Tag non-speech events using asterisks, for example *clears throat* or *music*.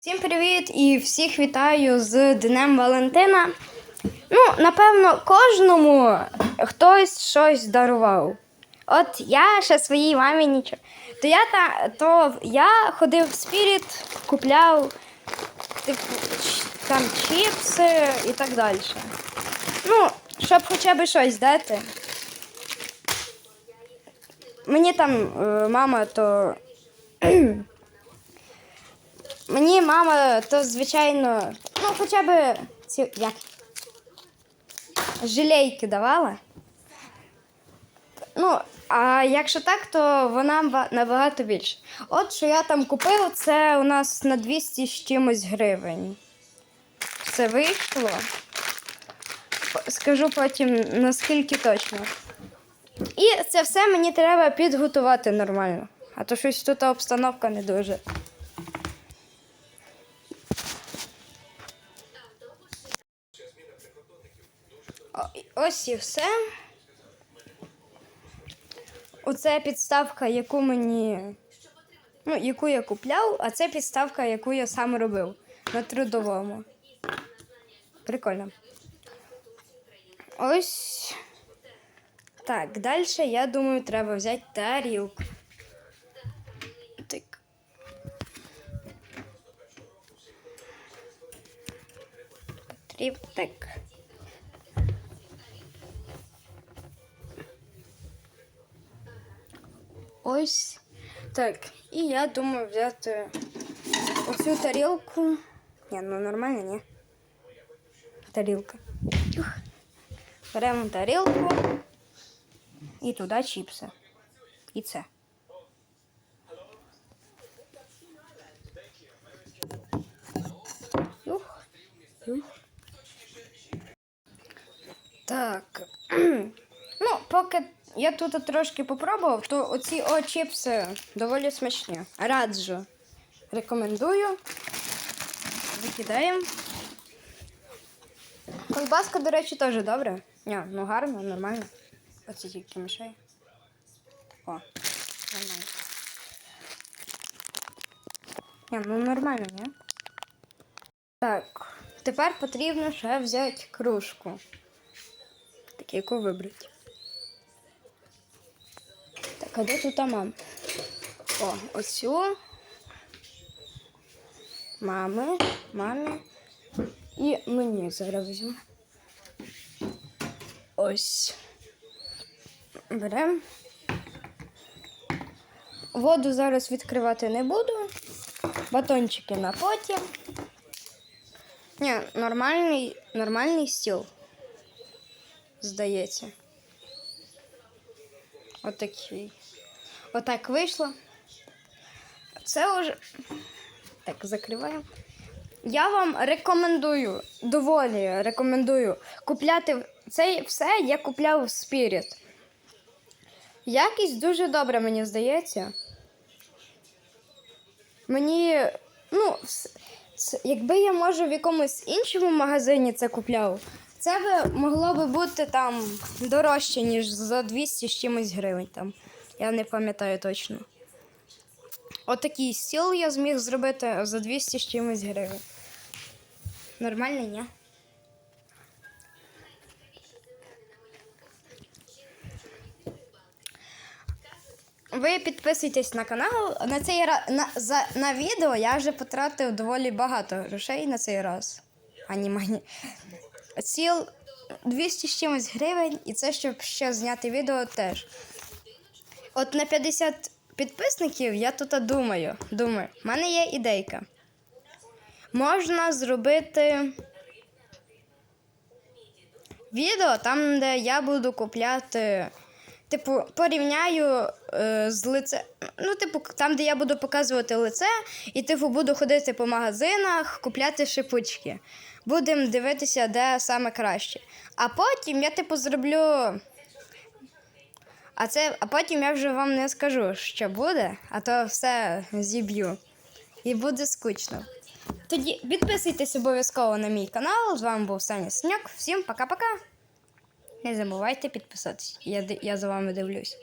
Всім привіт і всіх вітаю з Днем Валентина. Ну, напевно, кожному хтось щось дарував. От я ще своїй мамі нічого. То я, та, то я ходив в спіріт, купляв типу, там чіпси і так далі. Ну, щоб хоча б щось дати. Мені там е, мама то. *clears throat* Мені мама, то звичайно, ну хоча б ці як жилейки давала. Ну, а якщо так, то вона набагато більше. От що я там купив, це у нас на 200 з чимось гривень. Це вийшло. Скажу потім наскільки точно. І це все мені треба підготувати нормально. А то щось тут обстановка не дуже. Ось і все. Оце підставка, яку мені. Ну, яку я купляв, а це підставка, яку я сам робив на трудовому. Прикольно. Ось. Так, далі, я думаю, треба взяти тарілку. Так. Потріб... Так. Ось. Так. І я думаю взяти оцю тарілку. Ні, ну нормально, ні. Тарілка. Тюх. Беремо тарілку і туди чіпси. І це. Я тут трошки попробував, то оці о чіпси доволі смачні. Раджу. Рекомендую. Викидаємо. Колбаска, до речі, теж добре. Ні, ну гарно, нормально. Оці тільки мішає. О, нормально. Ні, ну нормально, ні? Так, тепер потрібно ще взяти кружку. Так, яку вибрати? Так, а де тут та мама? О, оцю. Мами, мамі. І мені зараз візьму. Ось. Беремо. Воду зараз відкривати не буду. Батончики на потім. Ні, нормальний, нормальний стіл. Здається. Отакий. Отак вийшло. Це вже. Так, закриваємо. Я вам рекомендую, доволі рекомендую купляти це все я купляв в Spirit. Якість дуже добра, мені здається. Мені, ну, якби я може в якомусь іншому магазині це купляв, це би могло би бути там дорожче, ніж за 200 з чимось гривень. Там. Я не пам'ятаю точно. Отакий стіл я зміг зробити за 200 з чимось гривень. Нормально, ні? Ви підписуйтесь на канал. На цей раз на, за, на відео я вже потратив доволі багато грошей на цей раз. Ані мані. Ціл 200 з чимось гривень, і це щоб ще зняти відео теж. От на 50 підписників я тут думаю. Думаю, в мене є ідейка. Можна зробити відео там, де я буду купляти. Типу, порівняю е, з лице. Ну, типу, там, де я буду показувати лице, і типу буду ходити по магазинах, купляти шипучки. Будемо дивитися, де саме краще. А потім я, типу, зроблю. А це, а потім я вже вам не скажу, що буде, а то все зіб'ю. І буде скучно. Тоді підписуйтесь обов'язково на мій канал. З вами був Саня Сняк. Всім пока-пока. Не забувайте підписатись. Я, я за вами дивлюсь.